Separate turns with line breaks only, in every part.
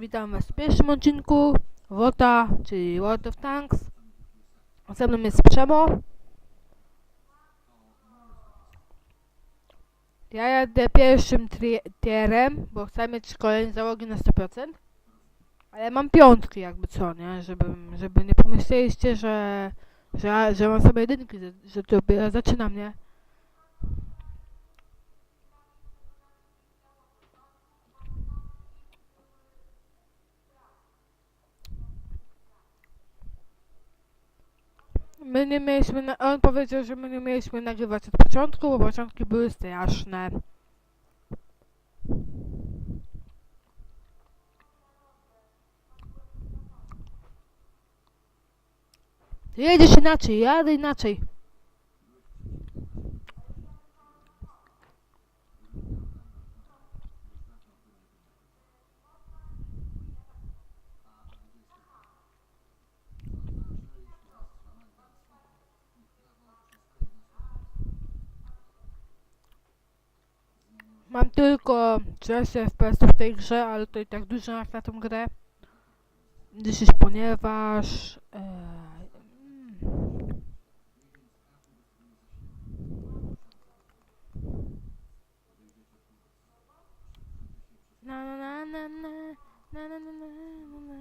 Witam Was w pierwszym odcinku WOTA, czyli World of Tanks. Ze mną jest Przemo. Ja jadę pierwszym tierem, bo chcę mieć szkolenie załogi na 100%. Ale mam piątki jakby co, nie? Żeby, żeby nie pomyśleliście, że, że, że mam sobie jedynki, że, że dopiero zaczynam, nie? My nie mieliśmy, na, on powiedział, że my nie mieliśmy nagrywać od początku, bo początki były straszne. Jedziesz inaczej, jadę inaczej. Mam tylko 30 FPS w tej grze, ale to i tak dużo jak na tą grę. Gdyż ponieważ... E, mm, na na na na na na na na na na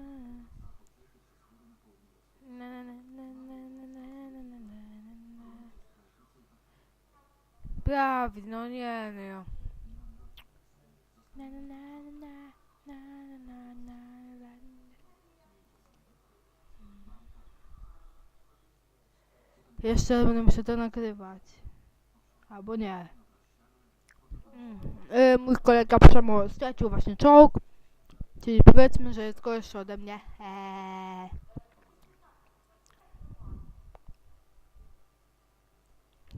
Na, na, na, na, na, na, na, na, na, na, na. Na, na, na. Jeszcze będę musiał to nagrywać. Albo nie. E, mój kolega Przemo stracił właśnie czołg. Czyli powiedzmy, że jest gorszy ode mnie. Eee.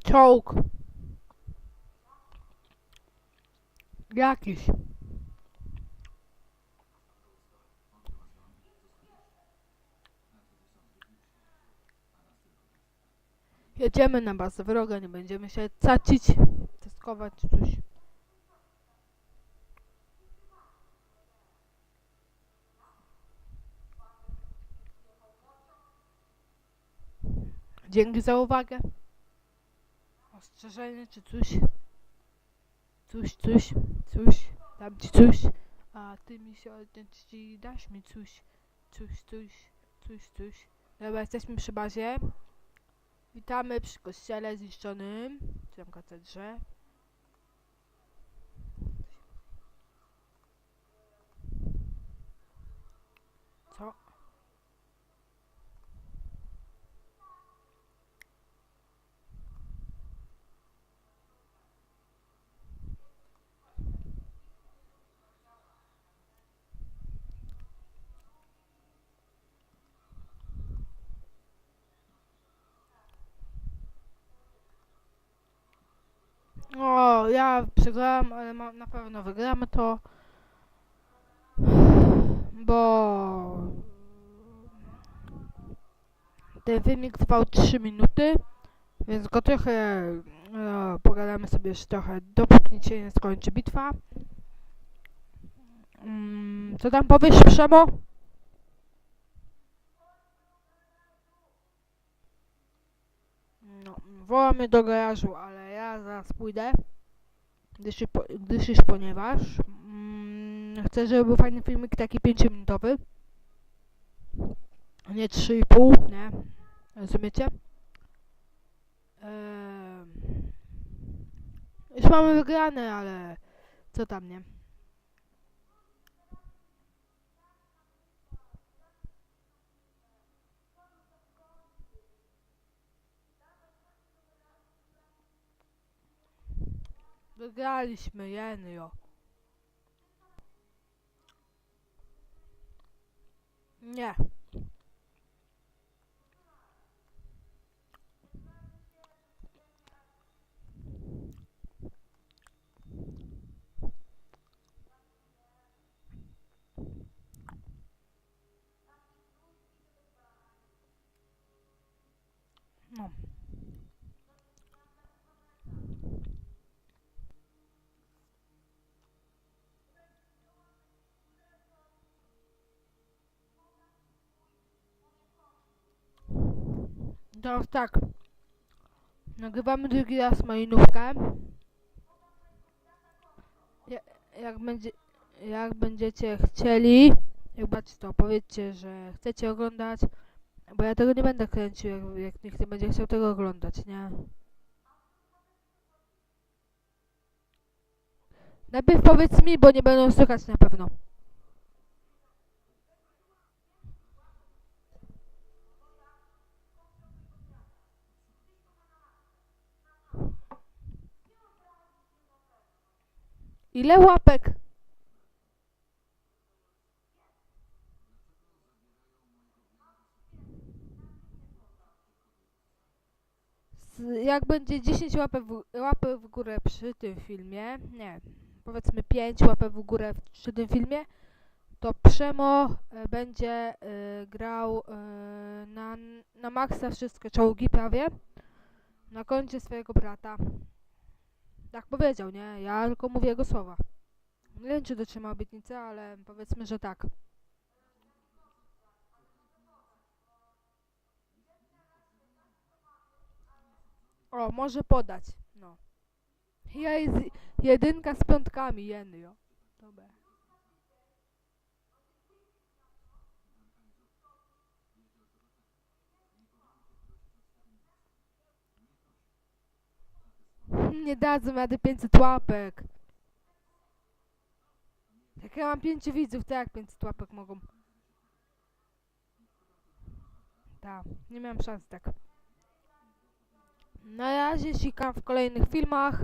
Czołg. Jakiś. Jedziemy na bazę wroga, nie będziemy się cacić, testować czy coś. Dzięki za uwagę. Ostrzeżenie czy coś. Coś, coś, coś. Dam ci coś. A ty mi się odciąć i dasz mi coś. Coś, coś, coś, coś. Dobra, jesteśmy przy bazie. Witamy przy kościele zniszczonym. Czy tam katedrze. Co? O, ja przegrałem, ale ma, na pewno wygramy to. Bo ten filmik trwał 3 minuty, więc go trochę e, pogadamy sobie jeszcze trochę, dopóki się nie skończy bitwa. Mm, co tam powiesz, Przemo? No, woła mnie do garażu, ale ja zaraz pójdę. Gdyż, gdyż ponieważ mm, chcę, żeby był fajny filmik taki 5-minutowy. A nie 3,5, nie? Rozumiecie? Eee, już mamy wygrane, ale co tam, nie? Wygraliśmy, Jenio. Nie. No. Teraz tak. Nagrywamy drugi raz malinówkę. Ja- Jak, będzie, jak będziecie chcieli, jak macie to, powiedzcie, że chcecie oglądać, bo ja tego nie będę kręcił, jak, jak nikt nie będzie chciał tego oglądać, nie? Najpierw powiedz mi, bo nie będą słychać na pewno. Ile łapek? Jak będzie 10 łapek w, łapek w górę przy tym filmie, nie, powiedzmy 5 łapek w górę przy tym filmie, to Przemo e, będzie e, grał e, na, na maksa wszystkie czołgi prawie na koncie swojego brata. Tak powiedział, nie? Ja tylko mówię jego słowa. Nie wiem, czy dotrzyma obietnicy, ale powiedzmy, że tak. O, może podać. No. Ja jest jedynka z piątkami, jeny, jo. Dobra. Nie dadzą rady 500 łapek. Jak ja mam 5 widzów, to jak 500 łapek mogą? Tak, nie miałem szans tak. Na razie sikam w kolejnych filmach.